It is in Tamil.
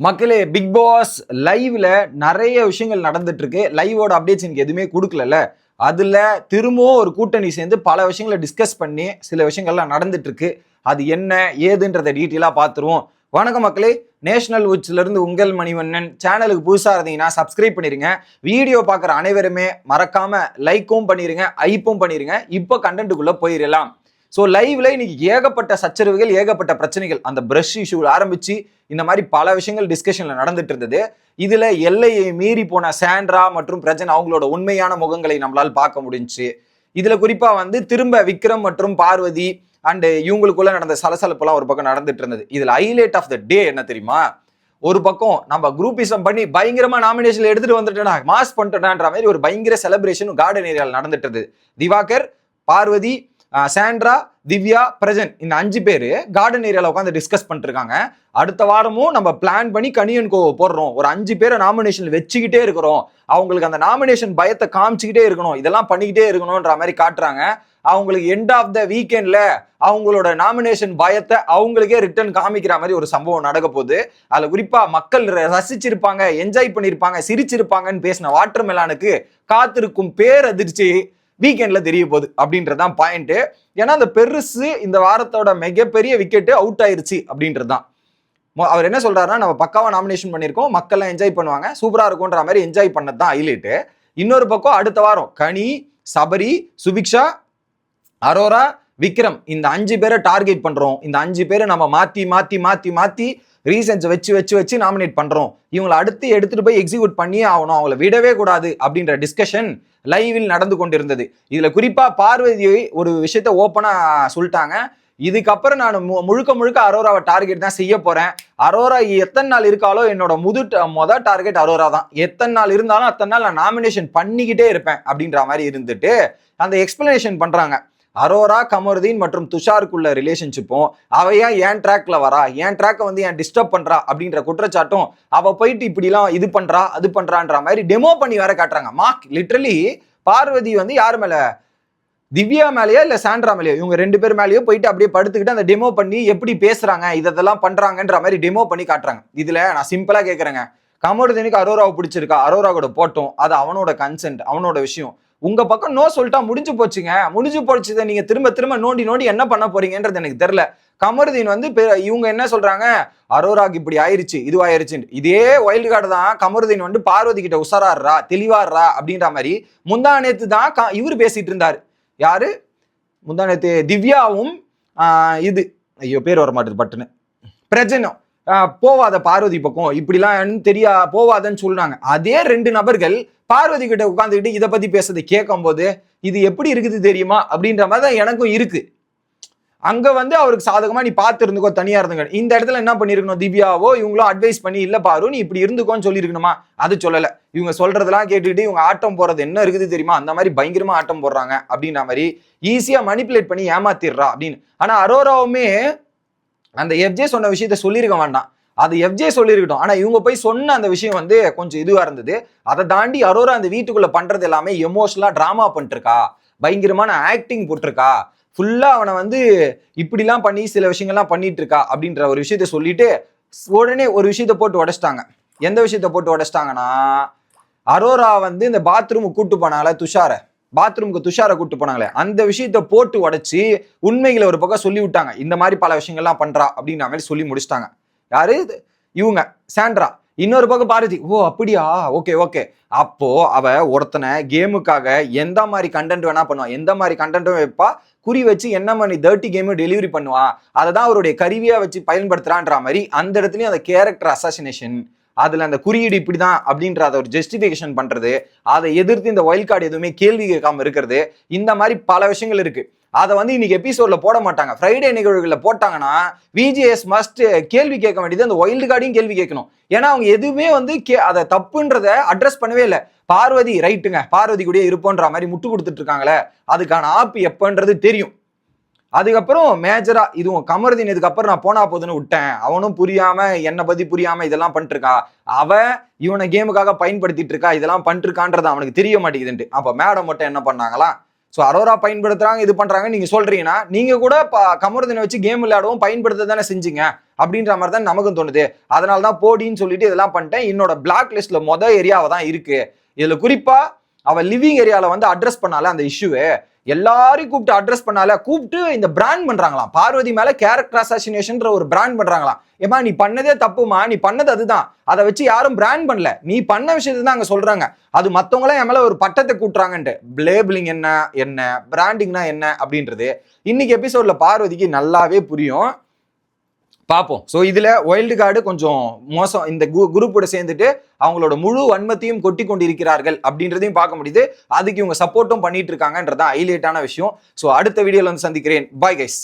மக்களே பிக் பாஸ் லைவ்ல நிறைய விஷயங்கள் நடந்துட்டு இருக்கு லைவோட அப்டேட்ஸ் எனக்கு எதுவுமே கொடுக்கலல்ல. அதுல திரும்பவும் ஒரு கூட்டணி சேர்ந்து பல விஷயங்களை டிஸ்கஸ் பண்ணி சில விஷயங்கள்லாம் நடந்துட்டு இருக்கு அது என்ன ஏதுன்றதை டீட்டெயிலாக பார்த்துருவோம் வணக்கம் மக்களே நேஷனல் உச்சில இருந்து உங்கள் மணிவண்ணன். சேனலுக்கு புதுசாக இருந்தீங்கன்னா சப்ஸ்கிரைப் பண்ணிருங்க. வீடியோ பார்க்குற அனைவருமே மறக்காம லைக்கும் பண்ணிருங்க ஐப்பும் பண்ணிருங்க. இப்போ கண்டென்ட்டுக்குள்ளே போயிடலாம் ஸோ லைவ்ல இன்னைக்கு ஏகப்பட்ட சச்சரவுகள் ஏகப்பட்ட பிரச்சனைகள். அந்த பிரஷ் இஷ்யூ ஆரம்பிச்சு இந்த மாதிரி பல விஷயங்கள் டிஸ்கஷன்ல நடந்துட்டு இருந்தது. இதுல எல்லையை மீறி போன சாண்ட்ரா மற்றும் பிரஜன் அவங்களோட உண்மையான முகங்களை நம்மளால் பார்க்க முடிஞ்சுச்சு இதுல குறிப்பா வந்து திரும்ப விக்ரம் மற்றும் பார்வதி அண்டு இவங்களுக்குள்ள நடந்த சலசலப்புலாம் ஒரு பக்கம் நடந்துட்டு இருந்தது. இதுல ஹைலைட் ஆஃப் த டே என்ன தெரியுமா? ஒரு பக்கம் நம்ம குரூப்பிசம் பண்ணி பயங்கரமா நாமினேஷன் எடுத்துட்டு வந்துட்டேனா மாஸ் பண்ணிட்டேன்ற மாதிரி ஒரு பயங்கர செலிப்ரேஷன் கார்டன் ஏரியாவில் நடந்துட்டு இருந்தது. திவாகர் பார்வதி சாண்ட்ரா திவ்யா பிரஜன் இந்த அஞ்சு பேர் கார்டன் ஏரியாவில் உட்காந்து டிஸ்கஸ் பண்ணிருக்காங்க அடுத்த வாரமும் நம்ம பிளான் பண்ணி கனியன் கோ போடுறோம். ஒரு அஞ்சு பேரை நாமினேஷன் வச்சுக்கிட்டே இருக்கிறோம். அவங்களுக்கு அந்த நாமினேஷன் பயத்தை காமிச்சுக்கிட்டே இருக்கணும். இதெல்லாம் பண்ணிக்கிட்டே இருக்கணும்ன்ற மாதிரி காட்டுறாங்க. அவங்களுக்கு எண்ட் ஆஃப் த வீக்கெண்ட்ல அவங்களோட நாமினேஷன் பயத்தை அவங்களுக்கே ரிட்டர்ன் காமிக்கிற மாதிரி ஒரு சம்பவம் நடக்க போகுது. அதில் குறிப்பாக மக்கள் ர- ரசிச்சிருப்பாங்க என்ஜாய் பண்ணியிருப்பாங்க சிரிச்சிருப்பாங்கன்னு பேசின வாட்டர் மெலானுக்கு காத்திருக்கும் பேரதிர்ச்சி வீக்கெண்ட்ல தெரிய போகுது அப்படின்றதான் பாயிண்ட் ஏன்னா அந்த பெருசு இந்த வாரத்தோட மிகப்பெரிய விக்கெட்டு அவுட் ஆயிருச்சு அப்படின்றதான் அவர் என்ன சொல்றாருன்னா நம்ம பக்காவா நாமினேஷன் பண்ணியிருக்கோம் மக்கள்லாம் என்ஜாய் பண்ணுவாங்க சூப்பரா இருக்கும்ன்ற மாதிரி என்ஜாய் பண்ணது தான் ஹைலைட்டு இன்னொரு பக்கம் அடுத்த வாரம் கனி சபரி சுபிக்ஷா அரோரா விக்ரம் இந்த அஞ்சு பேரை டார்கெட் பண்றோம். இந்த அஞ்சு பேரை நம்ம மாத்தி மாத்தி மாத்தி மாத்தி ரீசன்ஸ் வச்சு வச்சு வச்சு நாமினேட் பண்றோம். இவங்களை அடுத்து எடுத்துட்டு போய் எக்ஸிக்யூட் பண்ணியே ஆகணும். அவங்கள விடவே கூடாது அப்படின்ற டிஸ்கஷன் லைவில் நடந்து கொண்டிருந்தது. இதுல குறிப்பா பார்வதி ஒரு விஷயத்த ஓப்பனா சொல்லிட்டாங்க. இதுக்கப்புறம் நான் மு- முழுக்க முழுக்க அரோராவை டார்கெட் தான் செய்ய போறேன். அரோரா எத்தனை நாள் இருக்காலோ என்னோட முது மொதல் மொத டார்கெட் அரோரா தான். எத்தனை நாள் இருந்தாலும் அத்தனை நாள் நான் நாமினேஷன் பண்ணிக்கிட்டே இருப்பேன் அப்படின்ற மாதிரி இருந்துட்டு அந்த எக்ஸ்பிளனேஷன் பண்றாங்க. அரோரா கமருதீன் மற்றும் துஷாருக்குள்ள ரிலேஷன்ஷிப்பும் அவையா ஏன் ட்ராக்ல வரா? என் ட்ராக்கை வந்து ஏன் டிஸ்டர்ப் பண்றா? அப்படின்ற குற்றச்சாட்டும் அவ போயிட்டு இப்படிலாம் இது பண்றா அது பண்றான்ற மாதிரி டெமோ பண்ணி வேற காட்டுறாங்க. மார்க் லிட்ரலி பார்வதி வந்து யார் மேல? திவ்யா மேலேயோ இல்லை சாண்ட்ரா மேலேயோ? இவங்க ரெண்டு பேர் மேலேயோ போயிட்டு அப்படியே படுத்துக்கிட்டு அந்த டெமோ பண்ணி எப்படி பேசுறாங்க இதெல்லாம் பண்றாங்கன்ற மாதிரி டெமோ பண்ணி காட்டுறாங்க. இதுல நான் சிம்பிளா கேட்குறேங்க கமருதீனுக்கு அரோராவை பிடிச்சிருக்கா? அரோரா கூட போட்டோம். அது அவனோட கன்சென்ட் அவனோட விஷயம். உங்க பக்கம் நோ சொல்லிட்டா முடிஞ்சு போச்சுங்க. முடிஞ்சு போச்சுதை நீங்க திரும்ப திரும்ப நோண்டி நோண்டி என்ன பண்ண போறீங்கன்றது எனக்கு தெரியல. கமருதீன் வந்து இவங்க என்ன சொல்றாங்க? அரோராக்கு இப்படி ஆயிருச்சு இதுவாயிருச்சுன்னு இதே வைல்டு கார்டு தான் கமருதீன் வந்து பார்வதி கிட்ட உசராடுறா தெளிவாடுறா அப்படின்ற மாதிரி முந்தா நேத்து தான் இவர் பேசிட்டு இருந்தாரு. யாரு? முந்தா நேத்து திவ்யாவும் இது. ஐயோ பேர் வர மாட்டேது பட்டுன்னு. பிரஜனும். போவாத பார்வதி பக்கம். இப்படிலாம் தெரியா போவாதன்னு சொல்றாங்க. அதே ரெண்டு நபர்கள் பார்வதி கிட்ட உட்காந்துக்கிட்டு இதை பத்தி பேசுறதை கேட்கும்போது இது எப்படி இருக்குது தெரியுமா? அப்படின்ற மாதிரி தான் எனக்கும் இருக்கு. அங்க வந்து அவருக்கு சாதகமா நீ பார்த்து இருந்துக்கோ தனியா இருந்துங்க இந்த இடத்துல என்ன பண்ணிருக்கணும் திவ்யாவோ இவங்களும் அட்வைஸ் பண்ணி இல்ல பாரு நீ இப்படி இருந்துக்கோன்னு சொல்லியிருக்கணுமா? அது சொல்லல. இவங்க சொல்றதெல்லாம் கேட்டுக்கிட்டு இவங்க ஆட்டம் போறது என்ன இருக்குது தெரியுமா? அந்த மாதிரி பயங்கரமா ஆட்டம் போடுறாங்க. அப்படின்ற மாதிரி ஈஸியா மணிப்புலேட் பண்ணி ஏமாத்திடுறா அப்படின்னு. ஆனா அரோராவுமே அந்த எஃப்ஜே சொன்ன விஷயத்த சொல்லியிருக்க வேண்டாம். அது எஃப்ஜே சொல்லியிருக்கட்டும். ஆனால் இவங்க போய் சொன்ன அந்த விஷயம் வந்து கொஞ்சம் இதுவாக இருந்தது. அதை தாண்டி அரோரா அந்த வீட்டுக்குள்ளே பண்ணுறது எல்லாமே எமோஷனலாக ட்ராமா பண்ணிட்டுருக்கா. பயங்கரமான ஆக்டிங் போட்டிருக்கா. ஃபுல்லாக அவனை வந்து இப்படிலாம் பண்ணி சில விஷயங்கள்லாம் பண்ணிட்டு இருக்கா அப்படின்ற ஒரு விஷயத்த சொல்லிட்டு உடனே ஒரு விஷயத்த போட்டு உடச்சிட்டாங்க. எந்த விஷயத்த போட்டு உடச்சிட்டாங்கன்னா அரோரா வந்து இந்த பாத்ரூம் கூட்டு போனால துஷாரை. பாத்ரூமுக்கு துஷாரை கூட்டு போனாங்களே அந்த விஷயத்த போட்டு உடைச்சி உண்மைகளை ஒரு பக்கம் சொல்லி விட்டாங்க இந்த மாதிரி பல விஷயங்கள்லாம் பண்றா அப்படின்ற மாதிரி சொல்லி முடிச்சிட்டாங்க. யாரு? இவங்க சாண்ட்ரா. இன்னொரு பக்கம் பாரதி ஓ அப்படியா? Okay okay. அப்போ அவ ஒருத்தனை கேமுக்காக எந்த மாதிரி கண்டென்ட் வேணா பண்ணுவா எந்த மாதிரி கண்டென்ட்டும் வைப்பா குறி வச்சு என்ன மாதிரி தேர்ட்டி கேமும் டெலிவரி பண்ணுவா அதை தான் அவருடைய கருவியா வச்சு பயன்படுத்துறான்ற மாதிரி அந்த இடத்துலயும் அந்த கேரக்டர் அசாசினேஷன் அதில் அந்த குறியீடு இப்படிதான் அப்படின்ற அதை ஒரு ஜஸ்டிஃபிகேஷன் பண்ணுறது அதை எதிர்த்து இந்த ஒயில் கார்டு எதுவுமே கேள்வி கேட்காம இருக்கிறது இந்த மாதிரி பல விஷயங்கள் இருக்குது அதை வந்து இன்னைக்கு எபிசோட்ல போட மாட்டாங்க. ஃப்ரைடே நிகழ்வுகளில் போட்டாங்கன்னா விஜிஎஸ் மஸ்ட் கேள்வி கேட்க வேண்டியது அந்த ஒயில்டு கார்டையும் கேள்வி கேட்கணும். ஏன்னா அவங்க எதுவுமே வந்து கே அதை தப்புன்றத அட்ரஸ் பண்ணவே இல்லை. பார்வதி ரைட்டுங்க பார்வதி கூடயே இருப்போன்ற மாதிரி முட்டு கொடுத்துட்டு இருக்காங்களே. அதுக்கான ஆப்பு எப்போன்றது தெரியும். அதுக்கப்புறம் மேஜரா இதுவும் கமருதீன் இதுக்கப்புறம் நான் போனா போதுன்னு விட்டேன். அவனும் புரியாம என்னை பத்தி புரியாம இதெல்லாம் பண்ணிட்டு இருக்கா அவ இவனை கேமுக்காக பயன்படுத்திட்டு இருக்கா இதெல்லாம் பண்ணிட்டு இருக்கான்றது அவனுக்கு தெரிய மாட்டேங்குதுன்ட்டு. அப்ப மேடம் மட்டும் என்ன பண்ணாங்களா? ஸோ அரோரா பயன்படுத்துறாங்க இது பண்றாங்க நீங்க சொல்றீங்கன்னா நீங்க கூட கமருதனை வச்சு கேம் விளையாடவும் பயன்படுத்த தானே செஞ்சீங்க. அப்படின்ற மாதிரி தான் நமக்கும் தோணுது. அதனால தான் போடின்னு சொல்லிட்டு இதெல்லாம் பண்ணிட்டேன். என்னோட பிளாக் லிஸ்ட்ல மொதல் ஏரியாவை தான் இருக்கு. இதுல குறிப்பா அவள் லிவிங் ஏரியாவில் வந்து அட்ரஸ் பண்ணால அந்த இஷ்யூவே எல்லாரையும் கூப்பிட்டு அட்ரஸ் பண்ணால. கூப்பிட்டு இந்த பிராண்ட் பண்றாங்களாம். பார்வதி மேல கேரக்டர் அசாசினேஷன்ற ஒரு பிராண்ட் பண்றாங்களாம். ஏமா நீ பண்ணதே தப்புமா நீ பண்ணது அதுதான். அதை வச்சு யாரும் பிராண்ட் பண்ணல. நீ பண்ண விஷயத்தை தான் அங்க சொல்றாங்க. அது மத்தவங்களாம் என் மேல ஒரு பட்டத்தை கூட்டுறாங்கன்ட்டு. லேபிளிங் என்ன என்ன பிராண்டிங்னா என்ன அப்படின்றது. இன்னைக்கு எபிசோட்ல பார்வதிக்கு நல்லாவே புரியும். பார்ப்போம் ஸோ இதில் வைல்டு கார்டு கொஞ்சம் மோசம். இந்த குரூப்போட சேர்ந்துட்டு அவங்களோட முழு வன்மத்தையும் கொட்டி கொண்டிருக்கிறார்கள் அப்படின்றதையும் பார்க்க முடியுது. அதுக்கு இவங்க சப்போர்ட்டும் பண்ணிட்டு இருக்காங்கன்றதான் ஹைலைட்டான விஷயம். ஸோ அடுத்த வீடியோவில் வந்து சந்திக்கிறேன். Bye guys